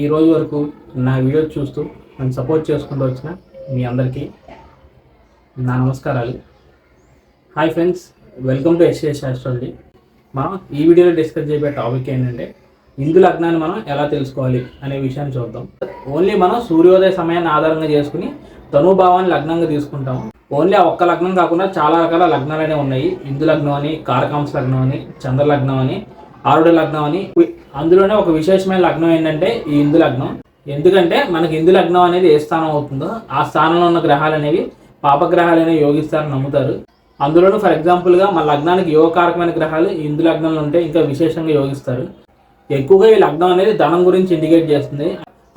ఈ రోజు వరకు నా వీడియో చూస్తూ నన్ను సపోర్ట్ చేసుకుంటూ వచ్చిన మీ అందరికీ నా నమస్కారాలు. Hi friends welcome to SA astrology మనం ఈ వీడియోలో డిస్కస్ చేయబోయే టాపిక్ ఏంటంటే హిందూ లగ్నాన్ని మనం ఎలా తెలుసుకోవాలి అనే విషయాన్ని చూద్దాం. ఓన్లీ మనం సూర్యోదయ సమయాన్ని ఆధారంగా చేసుకుని తనుభావాన్ని లగ్నంగా తీసుకుంటాం. ఓన్లీ ఒక్క లగ్నం కాకుండా చాలా రకాల లగ్నాలనే ఉన్నాయి. హిందూ లగ్నం అని కారకాంశ లగ్నం అని చంద్ర లగ్నం అని ఆరుడ లగ్నం అని. అందులోనే ఒక విశేషమైన లగ్నం ఏంటంటే ఈ హిందు లగ్నం. ఎందుకంటే మనకి ఇందు లగ్నం అనేది ఏ స్థానం అవుతుందో ఆ స్థానంలో ఉన్న గ్రహాలు అనేవి పాపగ్రహాలు అనేవి యోగిస్తారని నమ్ముతారు. అందులోనూ ఫర్ ఎగ్జాంపుల్గా మన లగ్నానికి యోగకారకమైన గ్రహాలు ఈ హిందూ లగ్నంలో ఉంటే ఇంకా విశేషంగా యోగిస్తారు. ఎక్కువగా ఈ లగ్నం అనేది ధనం గురించి ఇండికేట్ చేస్తుంది.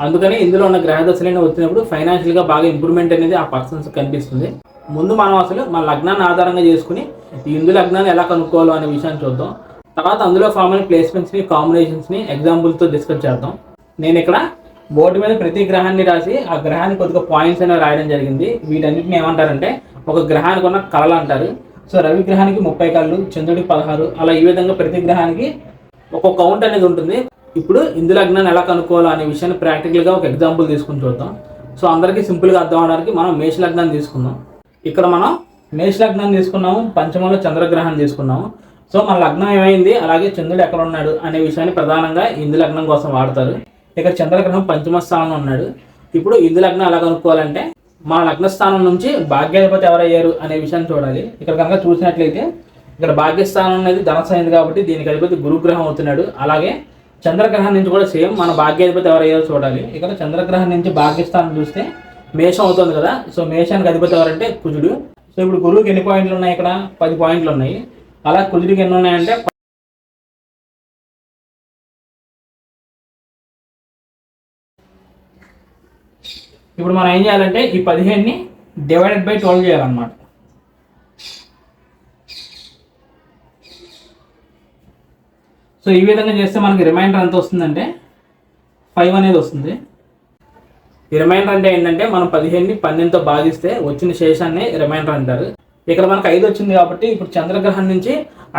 అందుకని ఇందులో ఉన్న గ్రహదశలైన వచ్చినప్పుడు ఫైనాన్షియల్గా బాగా ఇంప్రూవ్మెంట్ అనేది ఆ పర్సన్స్ కనిపిస్తుంది. ముందు మనం అసలు మన లగ్నాన్ని ఆధారంగా చేసుకుని ఈ హిందు లగ్నాన్ని ఎలా కనుక్కోవాలో అనే విషయాన్ని చూద్దాం. తర్వాత అందులో ఫామ్ అయిన ప్లేస్మెంట్స్ని కాంబినేషన్స్ని ఎగ్జాంపుల్తో డిస్కస్ చేద్దాం. నేను ఇక్కడ బోర్డు మీద ప్రతి గ్రహాన్ని రాసి ఆ గ్రహానికి కొద్దిగా పాయింట్స్ అనేవి రాయడం జరిగింది. వీటన్నిటిని ఏమంటారంటే ఒక గ్రహానికి ఉన్న కళలు అంటారు. సో రవి గ్రహానికి ముప్పై కళ్ళు చంద్రుడికి పదహారు అలా ఈ విధంగా ప్రతి గ్రహానికి ఒక కౌంట్ అనేది ఉంటుంది. ఇప్పుడు ఇందు లగ్నాన్ని ఎలా కనుక్కోవాలో అనే విషయాన్ని ప్రాక్టికల్గా ఒక ఎగ్జాంపుల్ తీసుకుని చూద్దాం. సో అందరికీ సింపుల్గా అర్థం అవడానికి మనం మేష లగ్నాన్ని తీసుకుందాం. ఇక్కడ మనం మేష లగ్నాన్ని తీసుకున్నాము పంచమంలో చంద్రగ్రహాన్ని తీసుకున్నాము. సో మన లగ్నం ఏమైంది? అలాగే చంద్రుడు ఎక్కడ ఉన్నాడు అనే విషయాన్ని ప్రధానంగా ఇందు లగ్నం కోసం వాడతారు. ఇక్కడ చంద్రగ్రహం పంచమ స్థానంలో ఉన్నాడు. ఇప్పుడు ఇందు లగ్నం ఎలా కనుక్కోవాలంటే మన లగ్న స్థానం నుంచి భాగ్యాధిపతి ఎవరయ్యారు అనే విషయాన్ని చూడాలి. ఇక్కడ కనుక చూసినట్లయితే ఇక్కడ భాగ్యస్థానం అనేది ధనసైంది కాబట్టి దీనికి అధిపతి గురుగ్రహం అవుతున్నాడు. అలాగే చంద్రగ్రహం నుంచి కూడా సేమ్ మన భాగ్యాధిపతి ఎవరయ్యారో చూడాలి. ఇక్కడ చంద్రగ్రహం నుంచి భాగ్యస్థానం చూస్తే మేషం అవుతుంది కదా. సో మేషానికి అధిపతి ఎవరంటే కుజుడు. సో ఇప్పుడు గురువుకి ఎన్ని పాయింట్లు ఉన్నాయి ఇక్కడ? పది పాయింట్లు ఉన్నాయి. అలా కుజుడికి ఎన్ని ఉన్నాయంటే ఇప్పుడు మనం ఏం చేయాలంటే ఈ పదిహేనుని డివైడెడ్ బై ట్వెల్వ్ చేయాలన్నమాట. సో ఈ విధంగా చేస్తే మనకి రిమైండర్ ఎంత వస్తుందంటే ఫైవ్ అనేది వస్తుంది. ఈ రిమైండర్ అంటే ఏంటంటే మనం పదిహేనుని పన్నెండుతో భాగిస్తే వచ్చిన శేషాన్ని రిమైండర్ అంటారు. ఇక్కడ మనకు ఐదు వచ్చింది కాబట్టి ఇప్పుడు చంద్రగ్రహం నుంచి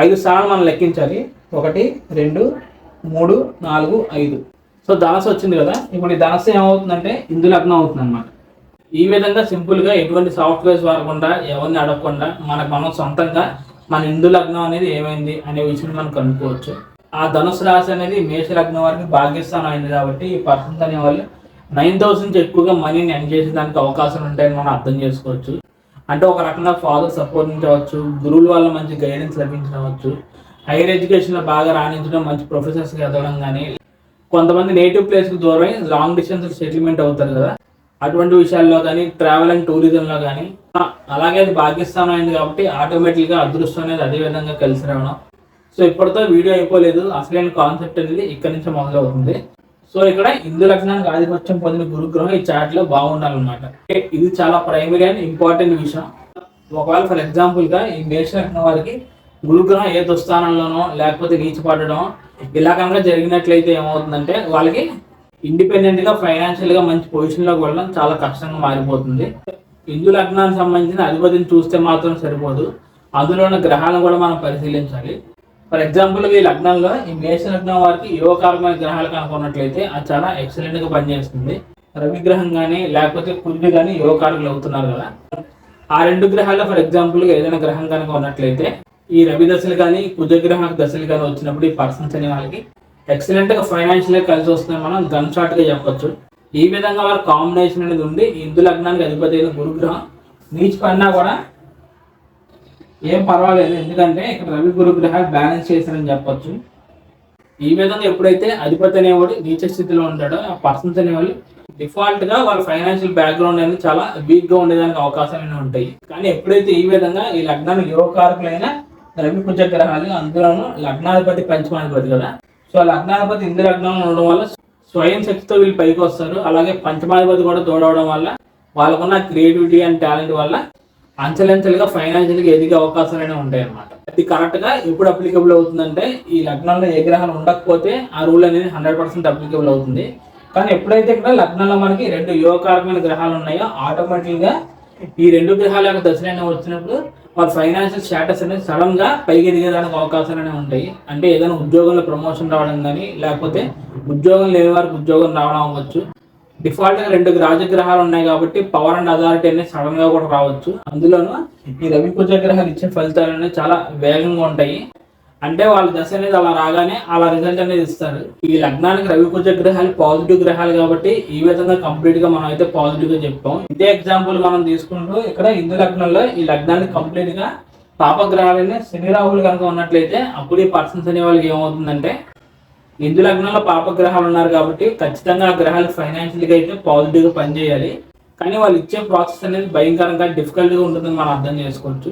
ఐదు స్థానాలు మనం లెక్కించాలి. ఒకటి రెండు మూడు నాలుగు ఐదు. సో ధనస్సు వచ్చింది కదా ఇప్పుడు ఈ ధనస్సు ఏమవుతుందంటే ఇందు లగ్నం అవుతుంది అనమాట ఈ విధంగా సింపుల్గా ఎటువంటి సాఫ్ట్వేర్స్ వాడకుండా ఎవరిని అడగకుండా మనకు మనం సొంతంగా మన ఇందు లగ్నం అనేది ఏమైంది అనే విషయం మనం కనుక్కోవచ్చు. ఆ ధనుసు రాశి అనేది మేష లగ్నం వారికి భాగ్యస్థానం అయింది కాబట్టి ఈ పర్సన్స్ అనేవాళ్ళు నైన్ థౌసండ్ ఎక్కువగా మనీని ఎన్ చేసేదానికి అవకాశాలు ఉంటాయని మనం అర్థం చేసుకోవచ్చు. అంటే ఒక రకంగా ఫాదర్ సపోర్ట్ నుంచి అవ్వచ్చు గురువుల వల్ల మంచి గైడెన్స్ లభించవచ్చు హైయర్ ఎడ్యుకేషన్లో బాగా రాణించడం మంచి ప్రొఫెసర్స్కి ఎదగడం కానీ కొంతమంది నేటివ్ ప్లేస్కి దూరమై లాంగ్ డిస్టెన్స్ సెటిల్మెంట్ అవుతారు కదా. అటువంటి విషయాల్లో కానీ ట్రావెల్ అండ్ టూరిజంలో కానీ అలాగే అది భాగ్యస్థానం అయింది కాబట్టి ఆటోమేటిక్గా అదృష్టం అనేది అదే విధంగా కలిసి రావడం. సో ఇప్పటితో వీడియో అయిపోలేదు. అసలైన కాన్సెప్ట్ అనేది ఇక్కడ నుంచి మొదలవుతుంది. సో ఇక్కడ హిందు లగ్నానికి ఆధిపత్యం పొందిన గురుగ్రహం ఈ చార్ట్లో బాగుండాలన్నమాట. ఇది చాలా ప్రైమరీ అండ్ ఇంపార్టెంట్ విషయం. ఒకవేళ ఫర్ ఎగ్జాంపుల్గా ఈ మేష లగ్నం వారికి గురుగ్రహం ఏ దుస్థానంలోనో లేకపోతే రీచ్ పడడం ఇలా కనుక జరిగినట్లయితే ఏమవుతుందంటే వాళ్ళకి ఇండిపెండెంట్గా ఫైనాన్షియల్గా మంచి పొజిషన్లోకి వెళ్ళడం చాలా కష్టంగా మారిపోతుంది. హిందు లగ్నానికి సంబంధించిన అధిపతిని చూస్తే మాత్రం సరిపోదు. అందులో ఉన్న గ్రహాలను కూడా మనం పరిశీలించాలి. ఫర్ ఎగ్జాంపుల్ ఈ లగ్నంలో ఈ మేష లగ్నం వారికి యోగకారమైన గ్రహాలు కనుక్కున్నట్లయితే అది చాలా ఎక్సలెంట్గా పనిచేస్తుంది. రవి గ్రహం కానీ లేకపోతే కుజుడు కానీ యోగకారకులు అవుతున్నారు కదా. ఆ రెండు గ్రహాల్లో ఫర్ ఎగ్జాంపుల్ ఏదైనా గ్రహం కనుక ఉన్నట్లయితే ఈ రవి దశలు కానీ కుజగ్రహ దశలు కానీ వచ్చినప్పుడు ఈ పర్సన్స్ అనే వాళ్ళకి ఎక్సలెంట్గా ఫైనాన్షియల్గా కలిసి వస్తుందని మనం గన్ షాట్గా చెప్పొచ్చు. ఈ విధంగా వారి కాంబినేషన్ అనేది ఉండి హిందూ లగ్నానికి అధిపతి అయిన గురుగ్రహం నీచ్ పడినా కూడా ఏం పర్వాలేదు. ఎందుకంటే ఇక్కడ రవి గురుగ్రహాలు బ్యాలెన్స్ చేశారని చెప్పొచ్చు. ఈ విధంగా ఎప్పుడైతే అధిపతి అనేవాడు నీచ స్థితిలో ఉంటాడో ఆ పర్సన్స్ అనేవాళ్ళు డిఫాల్ట్గా వాళ్ళ ఫైనాన్షియల్ బ్యాక్గ్రౌండ్ అనేది చాలా వీక్గా ఉండేదానికి అవకాశాలు ఉంటాయి. కానీ ఎప్పుడైతే ఈ విధంగా ఈ లగ్నానికి యువకారకులైన రవి కుజ గ్రహాలు అందులోనూ లగ్నాధిపతి పంచమాధిపతి కదా. సో లగ్నాధిపతి ఇంద్ర లగ్నంలో ఉండడం వల్ల స్వయం శక్తితో వీళ్ళు పైకి వస్తారు. అలాగే పంచమాధిపతి కూడా తోడవడం వల్ల వాళ్ళకున్న క్రియేటివిటీ అండ్ టాలెంట్ వల్ల అంచెలంచెలుగా ఫైనాన్షియల్గా ఎదిగే అవకాశాలనే ఉంటాయి అన్నమాట ఇది కరెక్ట్గా ఎప్పుడు అప్లికబుల్ అవుతుందంటే ఈ లగ్నంలో ఏ గ్రహాలు ఉండకపోతే ఆ రూల్ అనేది హండ్రెడ్ పర్సెంట్ అప్లికబుల్ అవుతుంది. కానీ ఎప్పుడైతే ఇక్కడ లగ్నంలో మనకి రెండు యువకారకమైన గ్రహాలు ఉన్నాయో ఆటోమేటిక్గా ఈ రెండు గ్రహాల యొక్క దశలైన వచ్చినప్పుడు వాళ్ళ ఫైనాన్షియల్ స్టేటస్ అనేది సడన్గా పైకి ఎదిగేదానికి అవకాశాలు అనేవి ఉంటాయి. అంటే ఏదైనా ఉద్యోగంలో ప్రమోషన్ రావడం కానీ లేకపోతే ఉద్యోగం లేని వారికి ఉద్యోగం రావడం అవ్వచ్చు. డిఫాల్ట్గా రెండు రాజగ్రహాలు ఉన్నాయి కాబట్టి పవర్ అండ్ అథారిటీ అనేది సడన్గా కూడా రావచ్చు. అందులోనూ ఈ రవి కుజ గ్రహాలు ఇచ్చే ఫలితాలు అనేవి చాలా వేగంగా ఉంటాయి. అంటే వాళ్ళ దశ అనేది అలా రాగానే అలా రిజల్ట్ అనేది ఇస్తారు. ఈ లగ్నానికి రవి పూజ గ్రహాలు పాజిటివ్ గ్రహాలు కాబట్టి ఈ విధంగా కంప్లీట్గా మనం అయితే పాజిటివ్గా చెప్పాం ఇదే ఎగ్జాంపుల్ మనం తీసుకుంటూ ఇక్కడ హిందూ లగ్నంలో ఈ లగ్నానికి కంప్లీట్గా పాపగ్రహాలని శని రాహులు కనుక ఉన్నట్లయితే అప్పుడు ఈ పర్సన్స్ అనే వాళ్ళకి ఏమవుతుందంటే ఇందు లగ్నంలో పాప గ్రహాలు ఉన్నారు కాబట్టి ఖచ్చితంగా ఆ గ్రహాలు ఫైనాన్షియల్గా అయితే పాజిటివ్గా పనిచేయాలి. కానీ వాళ్ళు ఇచ్చే ప్రాసెస్ అనేది భయంకరంగా డిఫికల్ట్గా ఉంటుందని మనం అర్థం చేసుకోవచ్చు.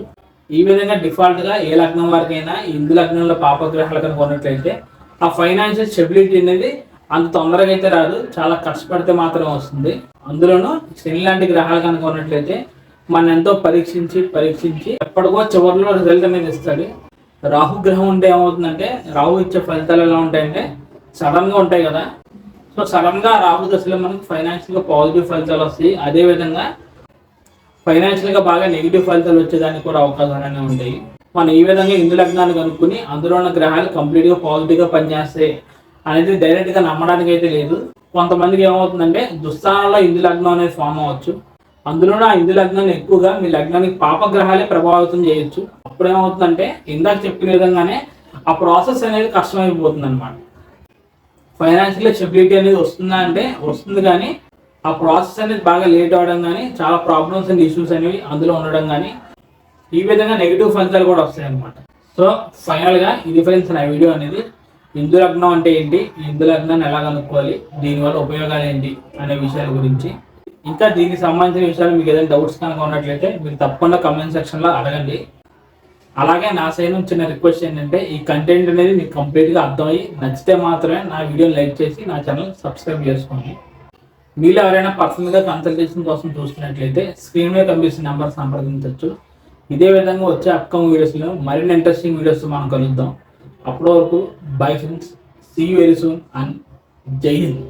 ఈ విధంగా డిఫాల్ట్గా ఏ లగ్నం వారికైనా ఈ హిందూ లగ్నంలో పాపగ్రహాలు కనుక ఉన్నట్లయితే ఆ ఫైనాన్షియల్ స్టెబిలిటీ అనేది అంత తొందరగా అయితే రాదు. చాలా కష్టపడితే మాత్రం వస్తుంది. అందులోనూ శని లాంటి గ్రహాలు కనుక ఉన్నట్లయితే మన ఎంతో పరీక్షించి పరీక్షించి ఎప్పటికో చివరిలో రిజల్ట్ అనేది ఇస్తాడు. రాహు గ్రహం ఉంటే ఏమవుతుందంటే రాహు ఇచ్చే ఫలితాలు ఎలా ఉంటాయంటే సడన్గా ఉంటాయి కదా. సో సడన్గా రాహు దశలో మనకి ఫైనాన్షియల్గా పాజిటివ్ ఫలితాలు వస్తాయి. అదే విధంగా బాగా నెగిటివ్ ఫలితాలు వచ్చేదానికి కూడా అవకాశాలు ఉంటాయి. మనం ఈ విధంగా ఇందు లగ్నాన్ని కనుక్కుని అందులో ఉన్న గ్రహాలు కంప్లీట్గా పాజిటివ్గా పనిచేస్తాయి అనేది డైరెక్ట్గా నమ్మడానికి అయితే లేదు. కొంతమందికి ఏమవుతుందంటే దుస్థానంలో ఇందు లగ్నం అనేది ఫామ్ అవ్వచ్చు. అందులోనూ ఆ ఇందు లగ్నాన్ని ఎక్కువగా మీ లగ్నానికి పాపగ్రహాలే ప్రభావితం చేయొచ్చు. అప్పుడు ఏమవుతుందంటే ఇందాక చెప్పిన విధంగానే ఆ ప్రాసెస్ అనేది కష్టమైపోతుంది అనమాట ఫైనాన్షియల్ స్టెబిలిటీ అనేది వస్తుందా అంటే వస్తుంది కానీ ఆ ప్రాసెస్ అనేది బాగా లేట్ అవ్వడం కానీ చాలా ప్రాబ్లమ్స్ అండ్ ఇష్యూస్ అనేవి అందులో ఉండడం కానీ ఈ విధంగా నెగిటివ్ ఫలితాలు కూడా వస్తాయి అనమాట సో ఫైనల్గా ఇది ఫ్రెండ్స్ నా వీడియో అనేది. ఇందు లగ్నం అంటే ఏంటి? ఇందు లగ్నాన్ని ఎలా కనుక్కోవాలి దీనివల్ల ఉపయోగాలు ఏంటి? అనే విషయాల గురించి. ఇంకా దీనికి సంబంధించిన విషయాలు మీకు ఏదైనా డౌట్స్ కనుక ఉన్నట్లయితే మీరు తప్పకుండా కమెంట్ సెక్షన్లో అడగండి. అలాగే నా సైడ్ నుంచి చిన్న రిక్వెస్ట్ ఏంటంటే ఈ కంటెంట్ అనేది మీకు కంప్లీట్గా అర్థమయ్యి నచ్చితే మాత్రమే నా వీడియోని లైక్ చేసి నా ఛానల్ సబ్స్క్రైబ్ చేసుకోండి. మీరు ఎవరైనా పర్సనల్గా కన్సల్టేషన్ కోసం చూస్తున్నట్లయితే స్క్రీన్ మీద కనిపిస్తున్న నెంబర్ సంప్రదించవచ్చు. ఇదే విధంగా వచ్చే అప్కమింగ్ వీడియోస్లో మరిన్ని ఇంట్రెస్టింగ్ వీడియోస్ మనం కలుద్దాం. అప్పటి వరకు bye friends see very soon and Jai Hind